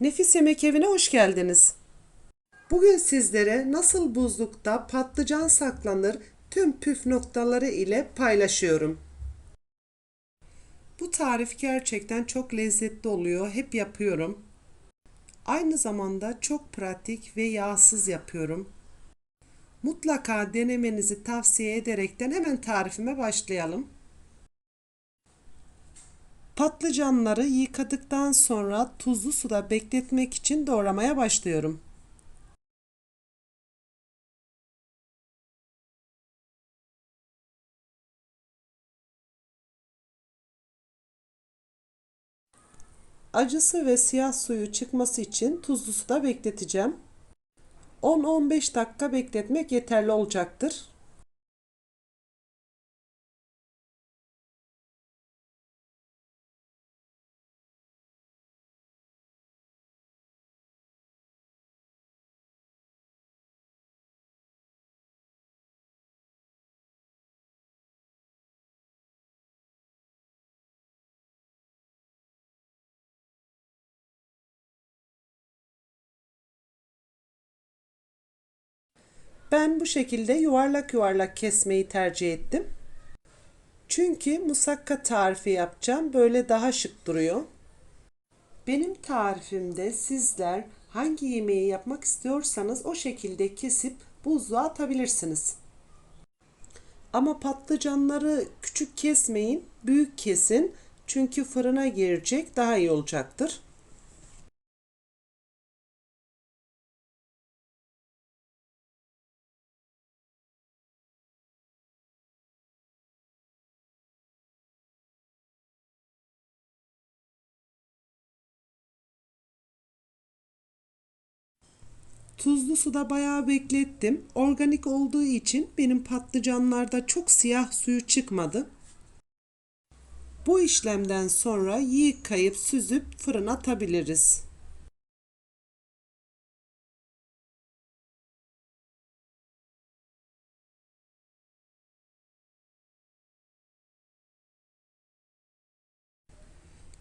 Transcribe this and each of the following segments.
Nefis Yemek Evi'ne hoş geldiniz. Bugün sizlere nasıl buzlukta patlıcan saklanır tüm püf noktaları ile paylaşıyorum. Bu tarif gerçekten çok lezzetli oluyor. Hep yapıyorum. Aynı zamanda çok pratik ve yağsız yapıyorum. Mutlaka denemenizi tavsiye ederekten hemen tarifime başlayalım. Patlıcanları yıkadıktan sonra tuzlu suda bekletmek için doğramaya başlıyorum. Acısı ve siyah suyu çıkması için tuzlu suda bekleteceğim. 10-15 dakika bekletmek yeterli olacaktır. Ben bu şekilde yuvarlak yuvarlak kesmeyi tercih ettim. Çünkü musakka tarifi yapacağım. Böyle daha şık duruyor. Benim tarifimde sizler hangi yemeği yapmak istiyorsanız o şekilde kesip buzluğa atabilirsiniz. Ama patlıcanları küçük kesmeyin, büyük kesin. Çünkü fırına girecek daha iyi olacaktır. Tuzlu suda bayağı beklettim. Organik olduğu için benim patlıcanlarda çok siyah suyu çıkmadı. Bu işlemden sonra yıkayıp süzüp fırına atabiliriz.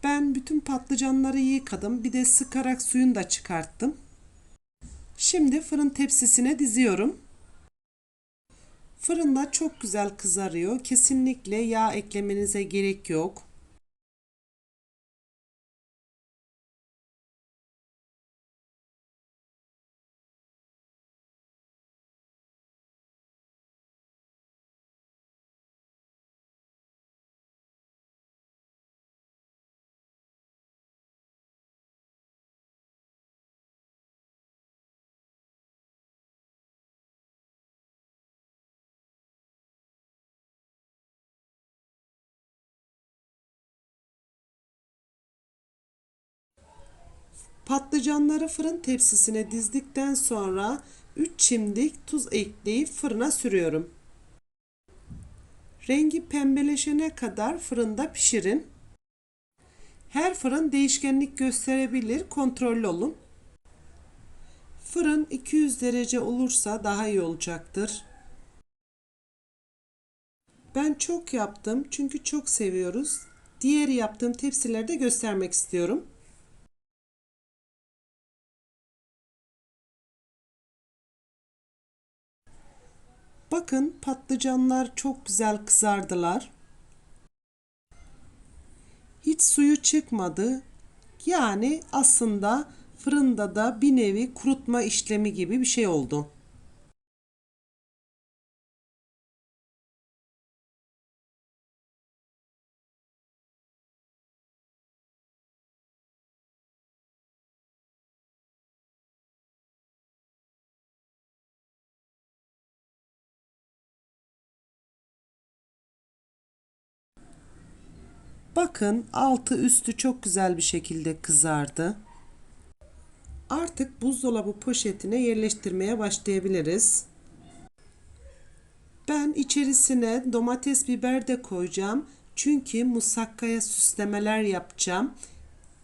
Ben bütün patlıcanları yıkadım. Bir de sıkarak suyunu da çıkarttım. Şimdi fırın tepsisine diziyorum. Fırında çok güzel kızarıyor. Kesinlikle yağ eklemenize gerek yok. Patlıcanları fırın tepsisine dizdikten sonra 3 çimdik tuz ekleyip fırına sürüyorum. Rengi pembeleşene kadar fırında pişirin. Her fırın değişkenlik gösterebilir, kontrollü olun. Fırın 200 derece olursa daha iyi olacaktır. Ben çok yaptım çünkü çok seviyoruz. Diğer yaptığım tepsilerde göstermek istiyorum. Bakın patlıcanlar çok güzel kızardılar. Hiç suyu çıkmadı. Yani aslında fırında da bir nevi kurutma işlemi gibi bir şey oldu. Bakın altı üstü çok güzel bir şekilde kızardı. Artık buzdolabı poşetine yerleştirmeye başlayabiliriz. Ben içerisine domates biber de koyacağım. Çünkü musakkaya süslemeler yapacağım.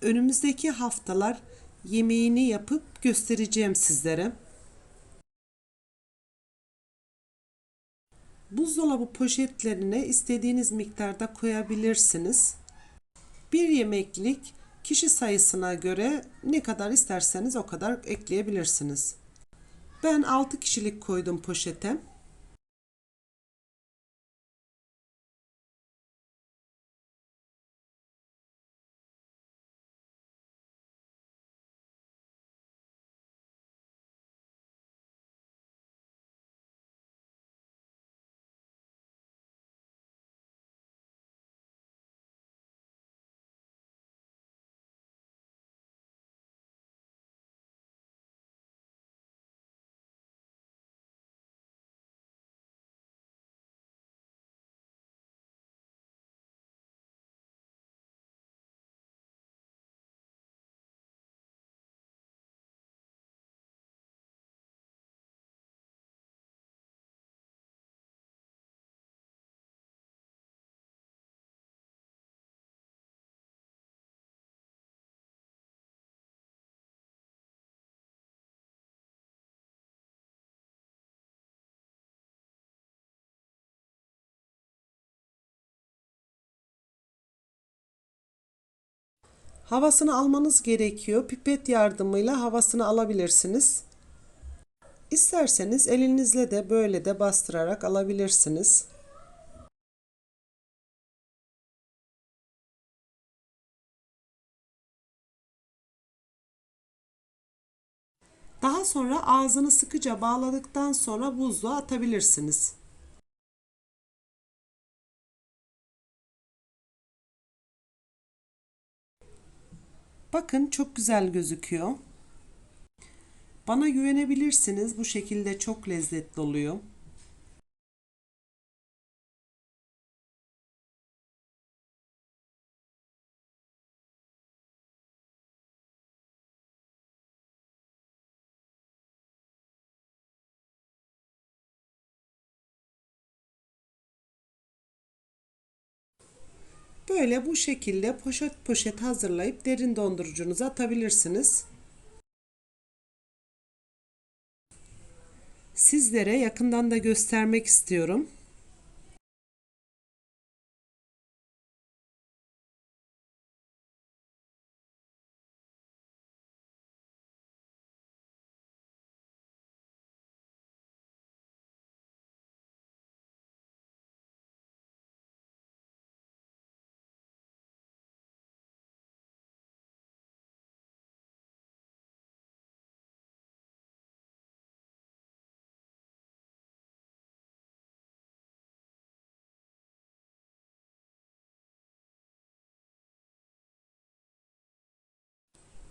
Önümüzdeki haftalar yemeğini yapıp göstereceğim sizlere. Buzdolabı poşetlerine istediğiniz miktarda koyabilirsiniz. Bir yemeklik Kişi sayısına göre ne kadar isterseniz o kadar ekleyebilirsiniz. Ben 6 kişilik koydum poşete. Havasını almanız gerekiyor. Pipet yardımıyla havasını alabilirsiniz. İsterseniz elinizle de böyle de bastırarak alabilirsiniz. Daha sonra ağzını sıkıca bağladıktan sonra buzluğa atabilirsiniz. Bakın çok güzel gözüküyor. Bana güvenebilirsiniz. Bu şekilde çok lezzetli oluyor. Böyle bu şekilde poşet poşet hazırlayıp derin dondurucunuza atabilirsiniz. Sizlere yakından da göstermek istiyorum.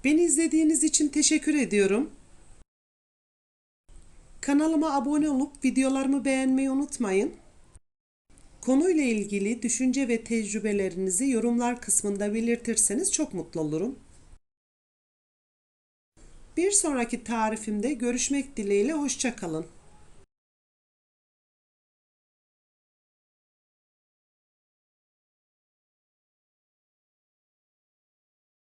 Beni izlediğiniz için teşekkür ediyorum. Kanalıma abone olup videolarımı beğenmeyi unutmayın. Konuyla ilgili düşünce ve tecrübelerinizi yorumlar kısmında belirtirseniz çok mutlu olurum. Bir sonraki tarifimde görüşmek dileğiyle hoşçakalın.